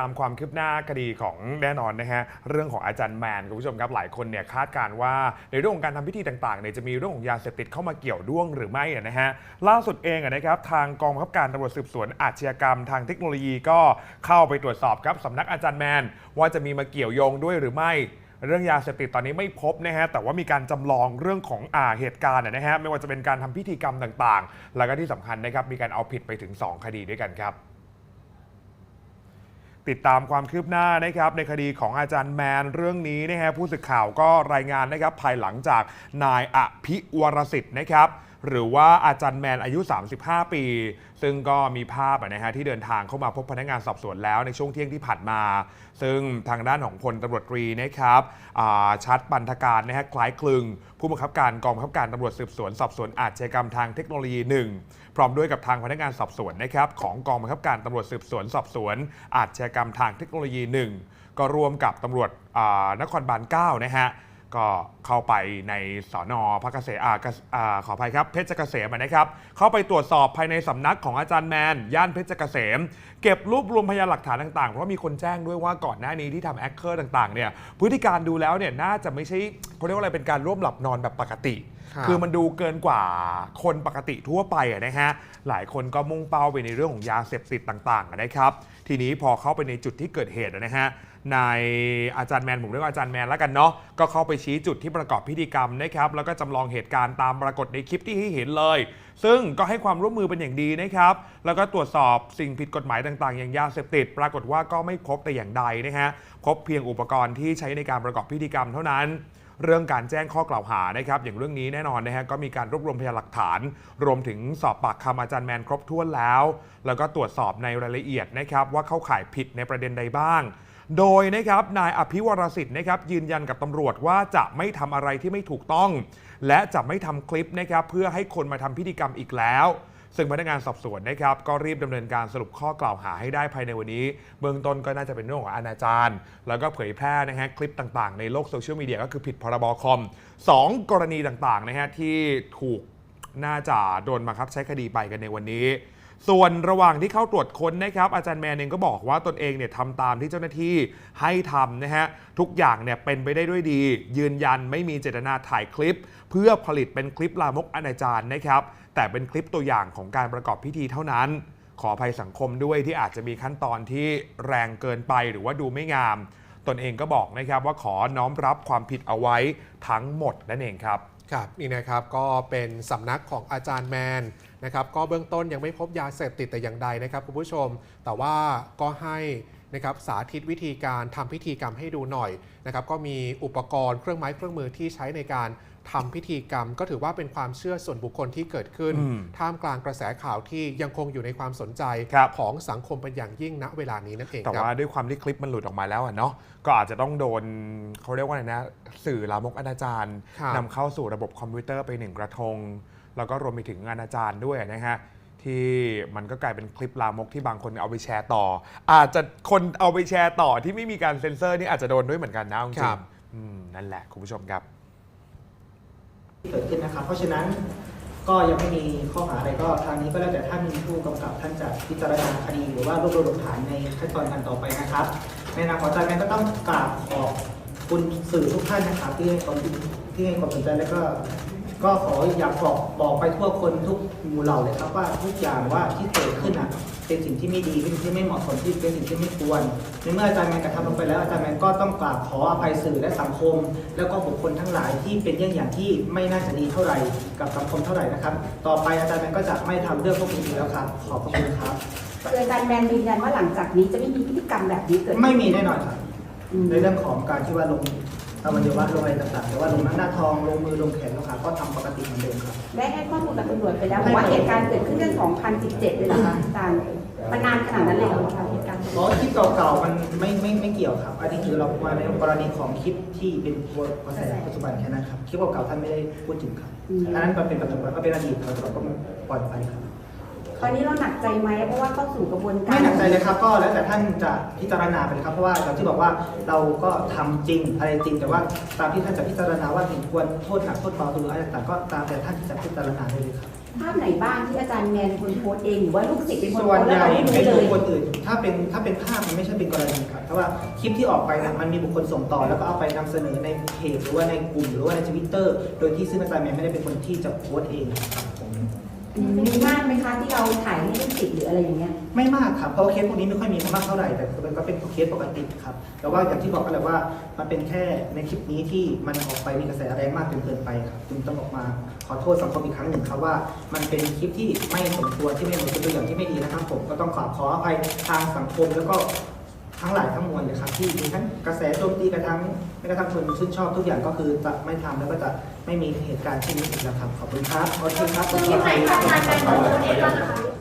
ตามความคืบหน้าคดีของแน่นอนนะฮะเรื่องของอาจารย์แมนคุณผู้ชมครับหลายคนเนี่ยคาดการว่า ในเรื่องของการทำพิธีต่างๆเนี่ยจะมีเรื่องของยาเสพติดเข้ามาเกี่ยวด้วงหรือไม่นะฮะล่าสุดเองนะครับทางกองบังคับการตำรวจสืบสวนอาชญากรรม ทางเทคโนโลยีก็เข้าไปตรวจสอบครับสำนักอาจารย์แมน ว่าจะมีมาเกี่ยวโยงด้วยหรือไม่เรื่องยาเสพติดตอนนี้ไม่พบนะฮะแต่ว่ามีการจำลองเรื่องของอาเหตุการณ์นะฮะไม่ว่าจะเป็นการทำพิธีกรรมต่างๆ แล้วก็ที่สำคัญนะครับมีการเอาผิดไปถึง 2 คดีด้วยกันครับ ติดตามความคืบหน้านะครับในคดีของอาจารย์แมนเรื่องนี้นะฮะผู้สื่อข่าวก็รายงานนะครับภายหลังจากนายอภิวรสิทธิ์นะครับ หรือว่าอาจารย์แมนอายุ 35 ปี ซึ่งก็มีภาพนะฮะที่เดินทางเข้ามาพบพนักงานสอบสวนแล้วในช่วงเที่ยงที่ผ่านมา ซึ่งทางด้านของพลตำรวจตรีนะครับชัดปันธการนะฮะคล้ายคลึง ผู้บังคับการกองบังคับการตำรวจสืบสวนสอบสวนอาชญากรรมทางเทคโนโลยีหนึ่งพร้อมด้วยกับทางพนักงานสอบสวนนะครับของกองบังคับการตำรวจสืบสวนสอบสวน อาชญากรรมทางเทคโนโลยีหนึ่งก็ร่วมกับตำรวจนครบาล9นะฮะ ก็เข้าไปในสอนอพระเกษมอ่ากษอ่าขออภัยครับ เพชรเกษมอะนะครับ เข้าไปตรวจสอบภายในสำนักของอาจารย์แมน ย่านเพชรเกษม เก็บรวบรวมพยานหลักฐานต่างๆ เพราะว่ามีคนแจ้งด้วยว่าก่อนหน้านี้ที่ทำแอคเคอร์ต่างๆเนี่ยพฤติการดูแล้วเนี่ยน่าจะไม่ใช่เขาเรียกว่าอะไรเป็นการร่วมหลับนอนแบบปกติครับคือมันดูเกินกว่าคนปกติทั่วไปอะนะฮะหลายคนก็มุ่งเป้าไปในเรื่องของยาเสพติดต่างๆอะนะครับ ทีนี้พอเข้าไปในจุดที่เกิดเหตุอะนะฮะ นายอาจารย์แมนผมเรียกว่าอาจารย์แมนแล้วกันเนาะก็เข้าไปชี้จุดที่ประกอบพิธีกรรมนะครับแล้วก็จำลองเหตุการณ์ตามปรากฏในคลิปที่ให้เห็นเลย ซึ่งก็ให้ความร่วมมือเป็นอย่างดีนะครับแล้วก็ตรวจสอบสิ่งผิดกฎหมายต่างๆ อย่างยาเสพติด ปรากฏว่าก็ไม่พบแต่อย่างใดนะฮะพบเพียงอุปกรณ์ที่ใช้ในการประกอบพิธีกรรมเท่านั้นเรื่องการแจ้งข้อกล่าวหานะครับ อย่างเรื่องนี้แน่นอนนะฮะก็มีการรวบรวมพยานหลักฐาน รวมถึงสอบปากคำอาจารย์แมนครบถ้วนแล้ว แล้วก็ตรวจสอบในรายละเอียดนะครับ ว่าเข้าข่ายผิดในประเด็นใดบ้าง โดยนะครับนายอภิวรสิทธิ์นะครับยืนยันกับตำรวจว่าจะไม่ทำอะไรที่ไม่ถูกต้อง และจะไม่ทำคลิปนะครับเพื่อให้คนมาทำพิธีกรรมอีกแล้ว ซึ่งพนักงานสอบสวนนะครับก็รีบดำเนินการสรุปข้อกล่าวหาให้ได้ภายในวันนี้ เบื้องต้นก็น่าจะเป็นเรื่องของอนาจารแล้วก็เผยแพร่นะฮะคลิปต่างๆ ในโลกโซเชียลมีเดียก็คือผิดพรบคอมสองกรณีต่างๆนะฮะที่ถูกน่าจะโดนบังคับใช้คดีไปกันในวันนี้ ส่วนระหว่างที่เข้าตรวจค้นนะครับ อาจารย์แมนเองก็บอกว่าตนเองเนี่ยทำตามที่เจ้าหน้าที่ให้ทำนะฮะ ทุกอย่างเนี่ยเป็นไปได้ด้วยดี ยืนยันไม่มีเจตนาถ่ายคลิป เพื่อผลิตเป็นคลิปลามกอนาจารนะครับ แต่เป็นคลิปตัวอย่างของการประกอบพิธีเท่านั้น ขออภัยสังคมด้วยที่อาจจะมีขั้นตอนที่แรงเกินไปหรือว่าดูไม่งาม ตนเองก็บอกนะครับว่าขอน้อมรับความผิดเอาไว้ทั้งหมดนั่นเองครับ ครับนี่นะครับก็เป็นสำนักของอาจารย์แมน นะครับก็เบื้องต้นยังไม่พบยาเสพติดแต่อย่างใดนะครับคุณผู้ชม แต่ว่าก็ให้นะครับสาธิตวิธีการทำพิธีกรรมให้ดูหน่อยนะครับก็มีอุปกรณ์เครื่องไม้เครื่องมือที่ใช้ในการทำพิธีกรรม ก็ถือว่าเป็นความเชื่อส่วนบุคคลที่เกิดขึ้นอืมท่ามกลางกระแสข่าวที่ยังคงอยู่ในความสนใจครับของสังคมเป็นอย่างยิ่งณเวลานี้นั่นเองแต่ครับว่าด้วยความที่คลิปมันหลุดออกมาแล้วอะเนาะก็อาจจะต้องโดนเขาเรียกว่าอะไรนะสื่อลามกอนาจารครับนำเข้าสู่ระบบคอมพิวเตอร์ไปหนึ่งกระทง แล้วก็รวมไปถึงอนาจารด้วยนะฮะที่มันก็กลายเป็นคลิปลามกที่บางคนเอาไปแชร์ต่อ อาจจะคนเอาไปแชร์ต่อที่ไม่มีการเซ็นเซอร์นี่อาจจะโดนด้วยเหมือนกันนะจริครังบๆอืมนั่นแหละคุณผู้ชมครับที่เกิดขึ้นนะครับ เพราะฉะนั้นก็ยังไม่มีข้อหาอะไรก็ทางนี้ก็แล้วแต่ท่านผู้กำกับท่านจะพิจารณาคดีหรือว่ารวบรวมหลักฐานในขั้นตอนการต่อไปนะครับในนามของอาจารย์แมนก็ต้องกราบขอบคุณสื่อทุกท่านนะครับที่ให้ความที่ให้ความสนใจแล้วก็ ก็ขออยากบอกบอกไปทั่วคนทุกหมู่เหล่าเลยครับว่าทุกอย่างว่าที่เกิดขึ้นอะเป็นสิ่งที่ไม่ดีเป็นสิ่งที่ไม่เหมาะสมที่เป็นสิ่งที่ไม่ควรในเมื่ออาจารย์แมนกระทำลงไปแล้วอาจารย์แมนก็ต้องกราบขออภัยสื่อและสังคม แล้วก็บุคคลทั้งหลายที่เป็นเยี่ยงอย่างที่ไม่น่าจะดีเท่าไหร่กับสังคมเท่าไหร่นะครับ ต่อไปอาจารย์แมนก็จะไม่ทำเรื่องพวกนี้อีกแล้วครับ ขอบพระคุณครับคืออาจารย์แมนยืนยันว่าหลังจากนี้จะไม่มีพฤติกรรมแบบนี้เกิดขึ้นไม่มีแน่นอนครับอืมในเรื่องของการที่ว่าลง อวัยวะลงอะไรต่างๆแต่ว่าลงหน้าทองลงมือลงแขนลงขาก็ทำปกติเหมือนเดิมครับ ได้ให้ข้อมูลกับตำรวจไปแล้วบอกว่าเหตุการณ์เกิดขึ้นตั้ง2017เลยนะคะอาจารย์มันนานขนาดนั้นเลยเหรอคะเหตุการณ์เพราะคลิปเก่าๆมันไม่ไม่ไม่เกี่ยวครับ อันนี้คือเรามาในกรณีของคลิปที่เป็นกระแสปัจจุบันแค่นั้นครับคลิปเก่าๆท่านไม่ได้พูดถึงครับอันนั้นมันเป็นปัจจุบันก็เป็นอดีตเราก็ปล่อยไปครับ ตอนนี้เราหนักใจไหมเพราะว่าเข้าสู่กระบวนการ ไม่หนักใจเลยครับก็แล้วแต่ท่านจะพิจารณาไปเลยครับเพราะว่าอย่างที่บอกว่าเราก็ทำจริงอะไรจริง แต่ว่าตามที่ท่านจะพิจารณาว่าเห็นควรโทษหนักโทษเบาหรืออะไรต่างๆก็ตามแต่ท่านที่จะพิจารณาได้เลยครับ ภาพไหนบ้างที่อาจารย์แมนเป็นคนโพสต์เองหรือว่าลูกศิษย์เป็นคนส่โพวสนต์ใหแล้วญ่เราไม่รู้เป็นเลบุย คคลอื่น ถ้าเป็นถ้าเป็นภาพมันไม่ใช่เป็นกรณีครับเพราะว่าคลิปที่ออกไปเนี่ยมันมีบุคคลส่งต่อ แล้วก็เอาไปนำเสนอในเพจหรือว่าในกลุ่มหรือว่าในทวิตเตอร์โดยที่ซึ่งอาจารย์แมนไม่ได้เป็นคนที่จะโพสต์เองครับผมมีมากไหม คะที่เราถ่ายให้ลูกศิษย์หรืออะไรอย่างเงี้ย ไม่มากครับเพราะว่าเคสพวกนี้ไม่ค่อยมีมากเท่าไหร่แต่มันก็เป็นเคสปกติครับแต่ว่าอย่างที่บอกกันแหละว่ามันเป็นแค่ในคลิปนี้ที่มันออกไปมีกระแสแรงมากจนเกินไปครับจึงต้องออกมาขอโทษสังคมอีกครั้งหนึ่งครับว่า มันเป็นคลิปที่ไม่สมควรที่ไม่เหมาะเป็นตัวอย่างที่ไม่ดีนะครับผมก็ต้องขอขออภัยทางสังคมแล้วก็ ทั้งหลายทั้งมวลเลยครับที่มีทั้งกระแสโจมตีกระทั่งไม่กระทั่งคนชื่นชอบทุกอย่างก็คือจะไม่ทำแล้วก็จะไม่มีเหตุการณ์เช่นนี้อีกแล้วครับขอบคุณครับขอเคครับที่ไหนคะอาจารย์แมนโพสต์เองบ้างนะคะ